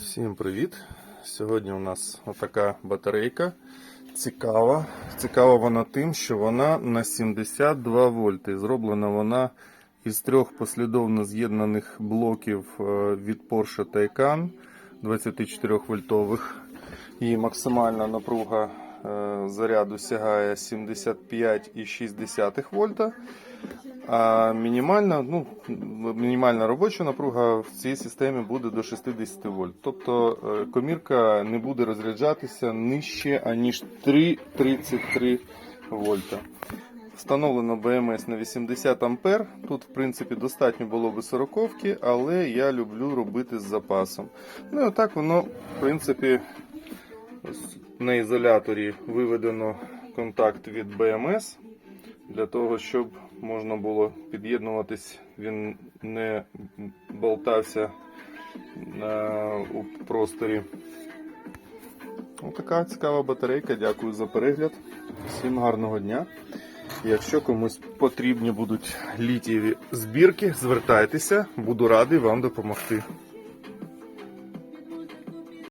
Всім привіт! Сьогодні у нас отака батарейка. Цікава. Цікава вона тим, що вона на 72 вольти. Зроблена вона із трьох послідовно з'єднаних блоків е, від Porsche Taycan 24 вольтових. Її максимальна напруга заряду сягає 75,6 вольта. А мінімальна, ну, мінімальна робоча напруга в цій системі буде до 60 вольт. Тобто е, комірка не буде розряджатися нижче, аніж 3,33 вольта. Встановлено БМС на 80 ампер. Тут, в принципі, достатньо було би 40 але я люблю робити з запасом. Ну і отак воно, в принципі, на ізоляторі виведено контакт від БМС для того, щоб можна було під'єднуватись, він не болтався е, у просторі. Ось така цікава батарейка. Дякую за перегляд. Всім гарного дня. Якщо комусь потрібні будуть літієві збірки, звертайтеся, буду радий вам допомогти.